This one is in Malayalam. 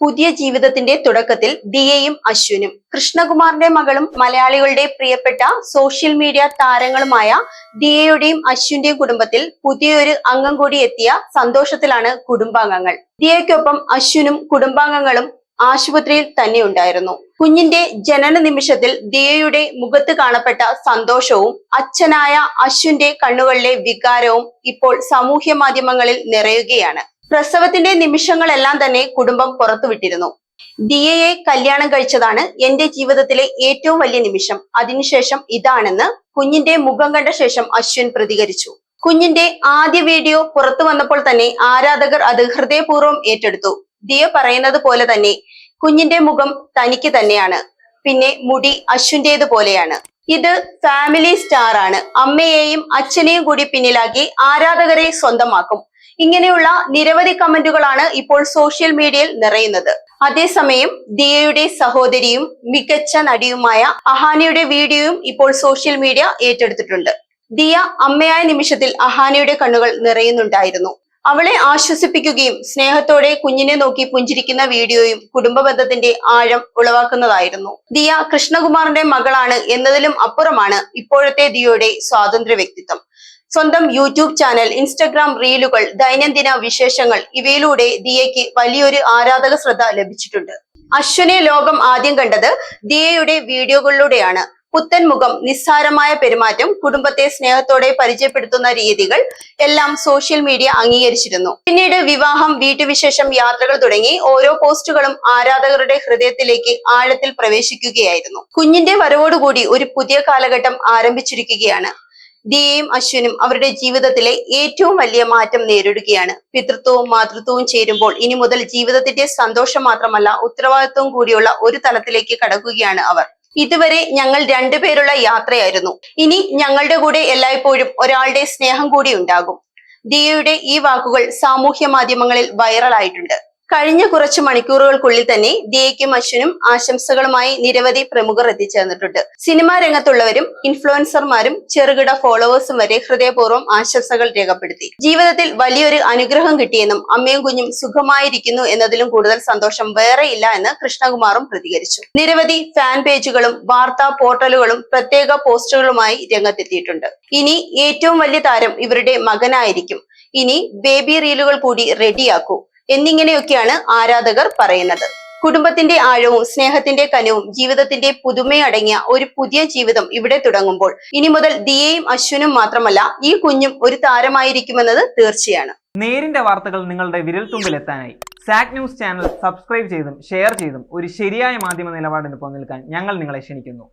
പുതിയ ജീവിതത്തിന്റെ തുടക്കത്തിൽ ദിയയും അശ്വിനും. കൃഷ്ണകുമാറിന്റെ മകളും മലയാളികളുടെ പ്രിയപ്പെട്ട സോഷ്യൽ മീഡിയ താരങ്ങളുമായ ദിയയുടെയും അശ്വിന്റെയും കുടുംബത്തിൽ പുതിയൊരു അംഗം കൂടി എത്തിയ സന്തോഷത്തിലാണ് കുടുംബാംഗങ്ങൾ. ദിയയ്ക്കൊപ്പം അശ്വിനും കുടുംബാംഗങ്ങളും ആശുപത്രിയിൽ തന്നെ ഉണ്ടായിരുന്നു. കുഞ്ഞിന്റെ ജനന നിമിഷത്തിൽ ദിയയുടെ മുഖത്ത് കാണപ്പെട്ട സന്തോഷവും അച്ഛനായ അശ്വിന്റെ കണ്ണുകളിലെ വികാരവും ഇപ്പോൾ സാമൂഹ്യ മാധ്യമങ്ങളിൽ നിറയുകയാണ്. പ്രസവത്തിന്റെ നിമിഷങ്ങളെല്ലാം തന്നെ കുടുംബം പുറത്തുവിട്ടിരുന്നു. ദിയയെ കല്യാണം കഴിച്ചതാണ് എന്റെ ജീവിതത്തിലെ ഏറ്റവും വലിയ നിമിഷം. അതിനുശേഷം ഇതാണെന്ന് കുഞ്ഞിന്റെ മുഖം കണ്ട ശേഷം അശ്വിൻ പ്രതികരിച്ചു. കുഞ്ഞിന്റെ ആദ്യ വീഡിയോ പുറത്തു വന്നപ്പോൾ തന്നെ ആരാധകർ അത് ഹൃദയപൂർവം ഏറ്റെടുത്തു. ദിയ പറയുന്നത് പോലെ തന്നെ കുഞ്ഞിന്റെ മുഖം തനിക്ക് തന്നെയാണ്. പിന്നെ മുടി അശ്വിന്റേത് പോലെയാണ്. ഇത് ഫാമിലി സ്റ്റാർ ആണ്. അമ്മയെയും അച്ഛനെയും കൂടി പിന്നിലാക്കി ആരാധകരെ സ്വന്തമാക്കും. ഇങ്ങനെയുള്ള നിരവധി കമന്റുകളാണ് ഇപ്പോൾ സോഷ്യൽ മീഡിയയിൽ നിറയുന്നത്. അതേസമയം ദിയയുടെ സഹോദരിയും മികച്ച നടിയുമായ അഹാനയുടെ വീഡിയോയും ഇപ്പോൾ സോഷ്യൽ മീഡിയ ഏറ്റെടുത്തിട്ടുണ്ട്. ദിയ അമ്മയായ നിമിഷത്തിൽ അഹാനയുടെ കണ്ണുകൾ നിറയുന്നുണ്ടായിരുന്നു. അവളെ ആശ്വസിപ്പിക്കുകയും സ്നേഹത്തോടെ കുഞ്ഞിനെ നോക്കി പുഞ്ചിരിക്കുന്ന വീഡിയോയും കുടുംബ ബന്ധത്തിന്റെ ആഴം ഉളവാക്കുന്നതായിരുന്നു. ദിയ കൃഷ്ണകുമാറിന്റെ മകളാണ് എന്നതിലും അപ്പുറമാണ് ഇപ്പോഴത്തെ ദിയയുടെ സ്വാതന്ത്ര്യ വ്യക്തിത്വം സ്വന്തം യൂട്യൂബ് ചാനൽ ഇൻസ്റ്റഗ്രാം റീലുകൾ ദൈനംദിന വിശേഷങ്ങൾ ഇവയിലൂടെ ദിയയ്ക്ക് വലിയൊരു ആരാധക ശ്രദ്ധ ലഭിച്ചിട്ടുണ്ട്. അശ്വനെ ലോകം ആദ്യം കണ്ടത് ദിയയുടെ വീഡിയോകളിലൂടെയാണ്. പുത്തൻ മുഖം നിസ്സാരമായ പെരുമാറ്റം കുടുംബത്തെ സ്നേഹത്തോടെ പരിചയപ്പെടുത്തുന്ന രീതികൾ എല്ലാം സോഷ്യൽ മീഡിയ അംഗീകരിച്ചിരുന്നു. പിന്നീട് വിവാഹം വീട്ടുവിശേഷം യാത്രകൾ തുടങ്ങി ഓരോ പോസ്റ്റുകളും ആരാധകരുടെ ഹൃദയത്തിലേക്ക് ആഴത്തിൽ പ്രവേശിക്കുകയായിരുന്നു. കുഞ്ഞിന്റെ വരവോടുകൂടി ഒരു പുതിയ കാലഘട്ടം ആരംഭിച്ചിരിക്കുകയാണ്. ദിയയും അശ്വിനും അവരുടെ ജീവിതത്തിലെ ഏറ്റവും വലിയ മാറ്റം നേരിടുകയാണ്. പിതൃത്വവും മാതൃത്വവും ചേരുമ്പോൾ ഇനി മുതൽ ജീവിതത്തിന്റെ സന്തോഷം മാത്രമല്ല ഉത്തരവാദിത്വവും കൂടിയുള്ള ഒരു തലത്തിലേക്ക് കടക്കുകയാണ് അവർ. ഇതുവരെ ഞങ്ങൾ രണ്ടുപേരുള്ള യാത്രയായിരുന്നു. ഇനി ഞങ്ങളുടെ കൂടെ എല്ലായ്പ്പോഴും ഒരാളുടെ സ്നേഹം കൂടി ഉണ്ടാകും. ദിയയുടെ ഈ വാക്കുകൾ സാമൂഹ്യ മാധ്യമങ്ങളിൽ വൈറലായിട്ടുണ്ട് കഴിഞ്ഞ കുറച്ച് മണിക്കൂറുകൾക്കുള്ളിൽ തന്നെ ദിയയ്ക്കും അശ്വിനും ആശംസകളുമായി നിരവധി പ്രമുഖർ എത്തിച്ചേർന്നിട്ടുണ്ട്. സിനിമാ രംഗത്തുള്ളവരും ഇൻഫ്ലുവൻസർമാരും ചെറുകിട ഫോളോവേഴ്സും വരെ ഹൃദയപൂർവം ആശംസകൾ രേഖപ്പെടുത്തി. ജീവിതത്തിൽ വലിയൊരു അനുഗ്രഹം കിട്ടിയെന്നും അമ്മയും കുഞ്ഞും സുഖമായിരിക്കുന്നു എന്നതിലും കൂടുതൽ സന്തോഷം വേറെയില്ല എന്ന് കൃഷ്ണകുമാറും പ്രതികരിച്ചു. നിരവധി ഫാൻ പേജുകളും വാർത്താ പോർട്ടലുകളും പ്രത്യേക പോസ്റ്ററുകളുമായി രംഗത്തെത്തിയിട്ടുണ്ട്. ഇനി ഏറ്റവും വലിയ താരം ഇവരുടെ മകനായിരിക്കും. ഇനി ബേബി റീലുകൾ കൂടി റെഡിയാക്കൂ എന്നിങ്ങനെയൊക്കെയാണ് ആരാധകർ പറയുന്നത്. കുടുംബത്തിന്റെ ആഴവും സ്നേഹത്തിന്റെ കനവും ജീവിതത്തിന്റെ പുതുമയടങ്ങിയ ഒരു പുതിയ ജീവിതം ഇവിടെ തുടങ്ങുമ്പോൾ ഇനി മുതൽ ദിയയും അശ്വിനും മാത്രമല്ല ഈ കുഞ്ഞും ഒരു താരമായിരിക്കുമെന്നത് തീർച്ചയാണ്. നേരിന്റെ വാർത്തകൾ നിങ്ങളുടെ വിരൽത്തുമ്പിൽ എത്താനായി സാക് ന്യൂസ് ചാനൽ സബ്സ്ക്രൈബ് ചെയ്തും ഷെയർ ചെയ്തും ഒരു ശരിയായ മാധ്യമ നിലപാടിന് പങ്കെടുക്കാൻ ഞങ്ങൾ നിങ്ങളെ ക്ഷണിക്കുന്നു.